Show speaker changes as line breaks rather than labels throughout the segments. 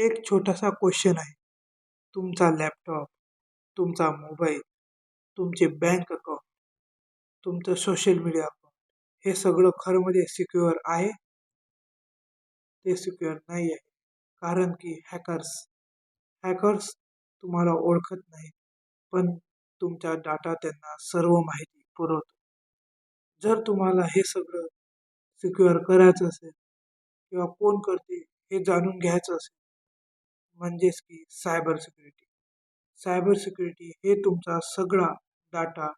एक छोटासा क्वेश्चन आहे. तुमचा लॅपटॉप तुमचा मोबाईल तुमचे बँक अकाउंट तुमचं सोशल मीडिया अकाउंट हे सगळं खरंमध्ये सिक्युअर आहे? ते सिक्युअर नाही आहे. कारण की हॅकर्स हॅकर्स तुम्हाला ओळखत नाही पण तुमचा डाटा त्यांना सर्व माहिती पुरवतो. जर तुम्हाला हे सगळं सिक्युअर करायचं असेल किंवा कोण करते हे जाणून घ्यायचं असेल म्हणजेच की सायबर सिक्युरिटी. सायबर सिक्युरिटी हे तुमचा सगळा डाटा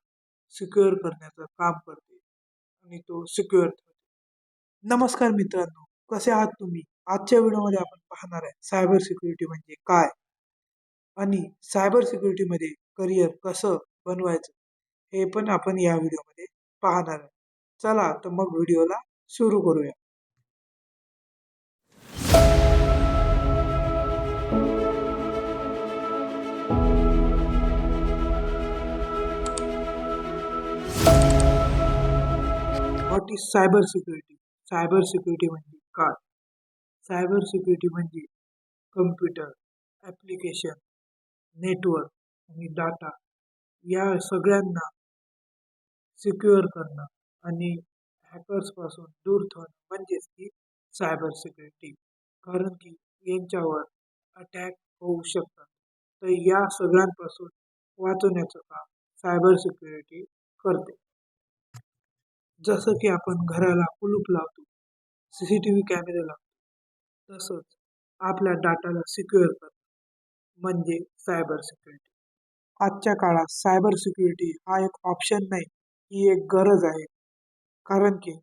सिक्युअर करण्याचं काम करते आणि तो सिक्युअर ठेवते. नमस्कार मित्रांनो कसे आहात तुम्ही? आजच्या व्हिडिओमध्ये आपण पाहणार आहे सायबर सिक्युरिटी म्हणजे काय आणि सायबर सिक्युरिटीमध्ये करिअर कसं बनवायचं हे पण आपण या व्हिडिओमध्ये पाहणार आहे. चला तर मग व्हिडिओला सुरू करूया. What is cyber security cyber security म्हणजे काय? सायबर सिक्युरिटी म्हणजे कम्प्युटर ॲप्लिकेशन नेटवर्क आणि डाटा या सगळ्यांना सिक्युअर करणं आणि हॅकर्सपासून दूर ठेवणं म्हणजेच की सायबर सिक्युरिटी कारण की यांच्यावर अटॅक होऊ शकतात. तर या सगळ्यांपासून वाचवण्याचं काम सायबर सिक्युरिटी करते. जसं की आपण घराला कुलूप लावतो सी सी टी व्ही कॅमेरे लावतो तसंच आपल्या डाटाला सिक्युअर करतो. म्हणजे सायबर सिक्युरिटी आजच्या काळात सायबर सिक्युरिटी हा एक ऑप्शन नाही ही एक गरज आहे. कारण की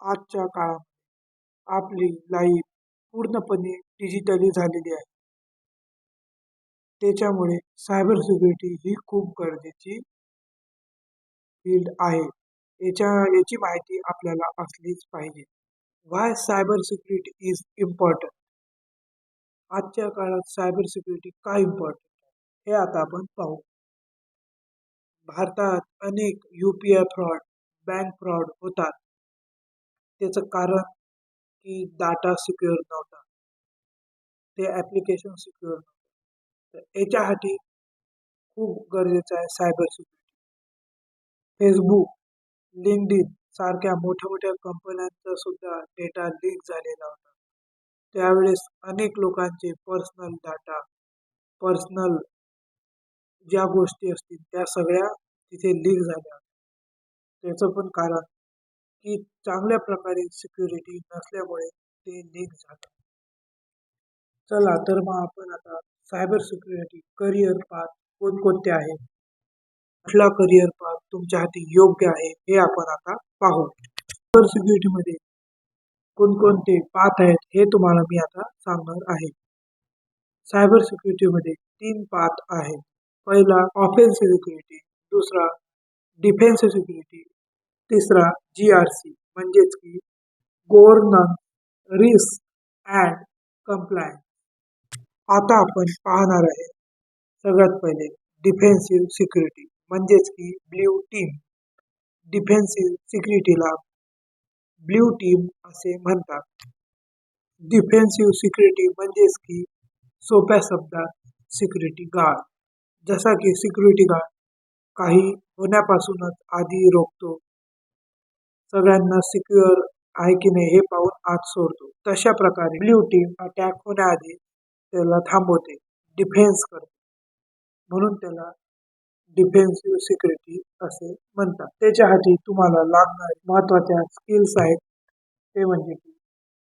आजच्या काळात आपली लाईफ पूर्णपणे डिजिटली झालेली आहे. त्याच्यामुळे सायबर सिक्युरिटी ही खूप गरजेची फील्ड आहे. याच्या याची माहिती आपल्याला असलीच पाहिजे. Why cyber security is important आजच्या काळात सायबर सिक्युरिटी का इम्पॉर्टंट हे आता आपण पाहू. भारतात अनेक U P I fraud bank fraud होतात. त्याचं कारण की डाटा सिक्युअर नव्हता. ते ॲप्लिकेशन सिक्युअर नव्हतं. तर याच्यासाठी खूप गरजेचं आहे सायबर सिक्युरिटी फेसबुक लिंकडिन सारख्या मोठ्या मोठ्या कंपन्यांचा सुद्धा डेटा लीक झालेला होता. त्यावेळेस अनेक लोकांचे पर्सनल डाटा पर्सनल ज्या गोष्टी असतील त्या सगळ्या तिथे लीक झाल्या त्याचं पण कारण की चांगल्या प्रकारे सिक्युरिटी नसल्यामुळे ते लीक झालं. चला तर मग आपण आता सायबर सिक्युरिटी करिअर पाथ कोणकोणते आहेत? कुठला करिअर पाथ तुमच्या हाती योग्य आहे हे आपण आता पाहू. सायबर सिक्युरिटीमध्ये कोणकोणते पाथ आहेत हे तुम्हाला मी आता सांगणार आहे. सायबर सिक्युरिटीमध्ये तीन पाथ आहेत. पहिला ऑफेन्सिव्ह सिक्युरिटी दुसरा डिफेन्स सिक्युरिटी तिसरा जी आर सी म्हणजेच की गव्हर्नन्स रिस्क अँड कम्प्लायन्स आता आपण पाहणार आहे सगळ्यात पहिले डिफेन्सिव्ह सिक्युरिटी म्हणजेच की ब्ल्यू टीम डिफेन्सिव्ह सिक्युरिटीला ब्ल्यू टीम असे म्हणतात. डिफेन्सिव्ह सिक्युरिटी म्हणजेच की सोप्या शब्दात सिक्युरिटी गार्ड जसा की सिक्युरिटी गार्ड काही होण्यापासूनच आधी रोखतो. सगळ्यांना सिक्युअर आहे की नाही हे पाहून आत सोडतो. तशा प्रकारे ब्ल्यू टीम अटॅक होण्याआधी त्याला थांबवते डिफेन्स करते. म्हणून त्याला डिफेन्सिव्ह सिक्युरिटी असे म्हणतात. त्याच्यासाठी तुम्हाला लागणारे महत्त्वाच्या स्किल्स आहेत. ते म्हणजे की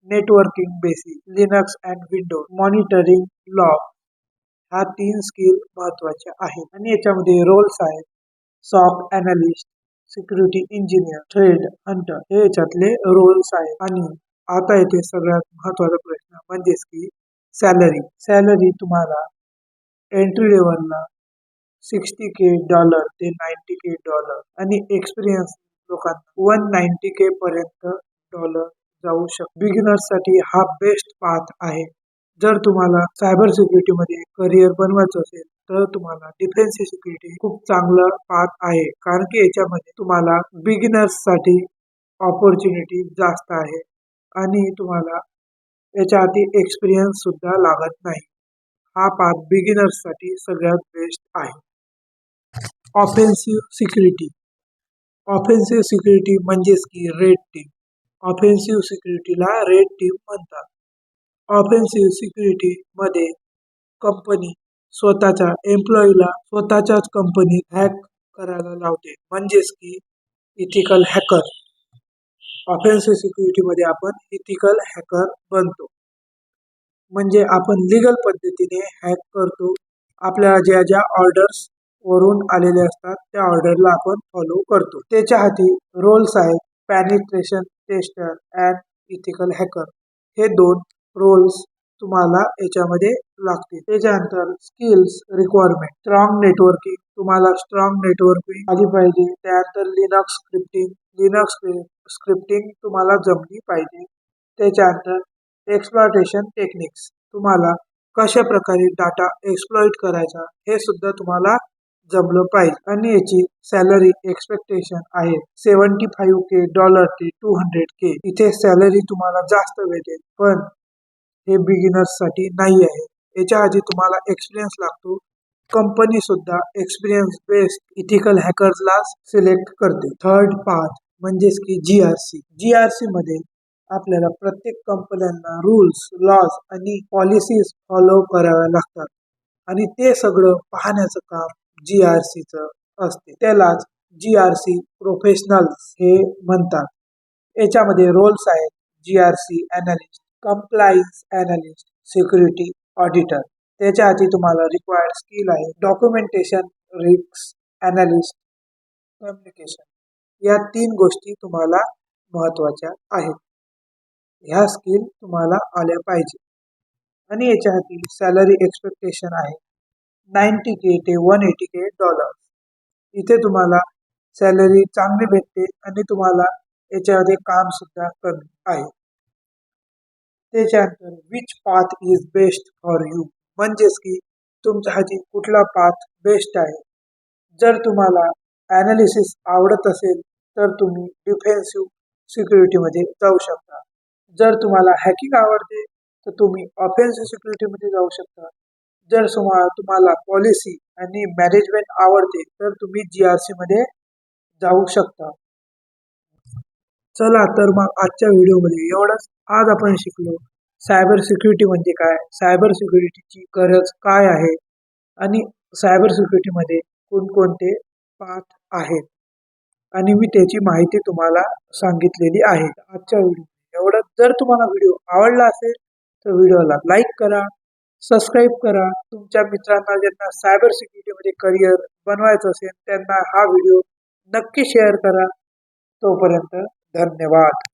networking basic Linux and Windows monitoring log ह्या तीन स्किल महत्त्वाच्या आहेत. आणि याच्यामध्ये रोल्स आहेत. SOC analyst security engineer threat hunter हे याच्यातले रोल्स आहेत. आणि आता येथे सगळ्यात महत्त्वाचा प्रश्न म्हणजेच की सॅलरी सॅलरी तुम्हाला एंट्री लेवलला सिक्स्टी के डॉलर ते नाईन्टी के डॉलर आणि एक्सपिरियन्स लोकांना वन नाईन्टी के पर्यंत डॉलर जाऊ शकतो बिगिनर्ससाठी हा बेस्ट पाथ आहे. जर तुम्हाला सायबर सिक्युरिटीमध्ये करिअर बनवायचं असेल तर तुम्हाला डिफेन्स सिक्युरिटी खूप चांगलं पाथ आहे. कारण की याच्यामध्ये तुम्हाला बिगिनर्ससाठी ऑपॉर्च्युनिटी जास्त आहे आणि तुम्हाला याच्या आधी एक्सपिरियन्स सुद्धा लागत नाही. हा पाथ बिगिनर्ससाठी सगळ्यात बेस्ट आहे. ऑफेन्सिव्ह सिक्युरिटी ऑफेन्सिव्ह सिक्युरिटी म्हणजेच की रेड टीम ऑफेन्सिव्ह सिक्युरिटीला रेड टीम म्हणतात. ऑफेन्सिव्ह सिक्युरिटीमध्ये कंपनी स्वतःच्या एम्प्लॉईला स्वतःच्याच कंपनीत हॅक करायला लावते. म्हणजेच की इथिकल हॅकर ऑफेन्सिव्ह सिक्युरिटीमध्ये आपण इथिकल हॅकर बनतो. म्हणजे आपण लिगल पद्धतीने हॅक करतो. आपल्याला ज्या ज्या ऑर्डर्स वरून आलेले असतात त्या ऑर्डरला आपण फॉलो करतो. त्याच्या हाती रोल्स आहेत penetration tester and ethical hacker हे दोन रोल्स तुम्हाला याच्यामध्ये लागतील. त्याच्यानंतर स्किल्स रिक्वायरमेंट स्ट्रॉंग नेटवर्किंग तुम्हाला स्ट्रॉंग नेटवर्किंग आली पाहिजे. त्यानंतर लिनक्स स्क्रिप्टिंग लिनक्स स्क्रिप्टिंग तुम्हाला जमली पाहिजे. त्याच्यानंतर एक्सप्लॉटेशन टेक्निक्स तुम्हाला कशा प्रकारे डाटा एक्सप्लॉइट करायचा हे सुद्धा तुम्हाला जमलं पाहिजे. आणि याची सॅलरी एक्सपेक्टेशन आहे. सेव्हन्टी फाईव्ह के डॉलर ते टू हंड्रेड के इथे सॅलरी तुम्हाला जास्त भेटेल. पण हे बिगिनर्ससाठी नाही आहे. याच्या आधी तुम्हाला एक्सपिरियन्स लागतो. कंपनी सुद्धा एक्सपिरियन्स बेस्ड इथिकल हॅकर्सला सिलेक्ट करते. थर्ड पाथ म्हणजेच की G R C G R C मध्ये आपल्याला प्रत्येक कंपन्यांना रूल्स लॉज आणि पॉलिसीज फॉलो कराव्या लागतात. आणि ते सगळं पाहण्याचं काम जी आर सीचं असते. त्यालाच जी आर सी प्रोफेशनल्स हे म्हणतात. याच्यामध्ये रोल्स आहेत G R C analyst compliance analyst security auditor त्याच्या आधी तुम्हाला रिक्वायर्ड स्किल आहे डॉक्युमेंटेशन रिक्स अनालिस्ट कम्युनिकेशन या तीन गोष्टी तुम्हाला महत्त्वाच्या आहेत. ह्या स्किल तुम्हाला आल्या पाहिजे. आणि याच्या हाती सॅलरी एक्सपेक्टेशन आहे. नाईन्टी के ते वन एटी के डॉलर्स इथे तुम्हाला सॅलरी चांगली भेटते आणि तुम्हाला याच्यामध्ये काम सुद्धा कमी आहे. त्याच्यानंतर which path is best for you म्हणजेच की तुमच्या हाती कुठला पाथ बेस्ट आहे? जर तुम्हाला ॲनालिसिस आवडत असेल तर तुम्ही डिफेन्सिव्ह सिक्युरिटीमध्ये जाऊ शकता. जर तुम्हाला हॅकिंग आवडते तर तुम्ही ऑफेन्सिव्ह सिक्युरिटीमध्ये जाऊ शकता. जर तुम्हाला तुम्हाला पॉलिसी आणि मॅनेजमेंट आवडते तर तुम्ही जी आर सीमध्ये जाऊ शकता. चला तर मग आजच्या व्हिडिओमध्ये एवढंच. आज आपण शिकलो सायबर सिक्युरिटी म्हणजे काय? सायबर सिक्युरिटीची गरज काय आहे? आणि सायबर सिक्युरिटीमध्ये कोणकोणते पाथ आहेत? आणि मी त्याची माहिती तुम्हाला सांगितलेली आहे. आजच्या व्हिडिओ एवढं जर तुम्हाला व्हिडिओ आवडला असेल तर व्हिडिओला लाईक करा. सबस्क्राईब करा. तुमच्या मित्रांना ज्यांना सायबर सिक्युरिटीमध्ये करिअर बनवायचं असेल त्यांना हा व्हिडिओ नक्की शेअर करा. तोपर्यंत धन्यवाद.